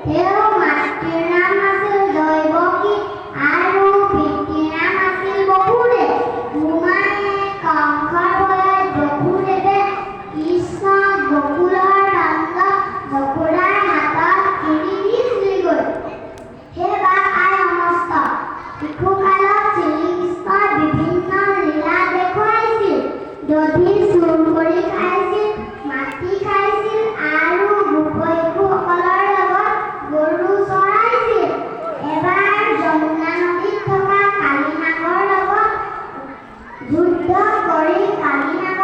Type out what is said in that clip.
এও মাছটির নাম আছিল দৈবকী আৰু পিতৃ নাম আছিল বহুৰে। হুমায়ে কংসৰ বয়স বসুদেৱে কৃষ্ণ বকুলৰ ৰংগ বকুৰাৰ হাতত কিনি দিছিলগৈ সেই বাঘ আই বিভিন্ন লীলা দেখুৱাইছিল। দধি যুদ্ধ করে কামিনা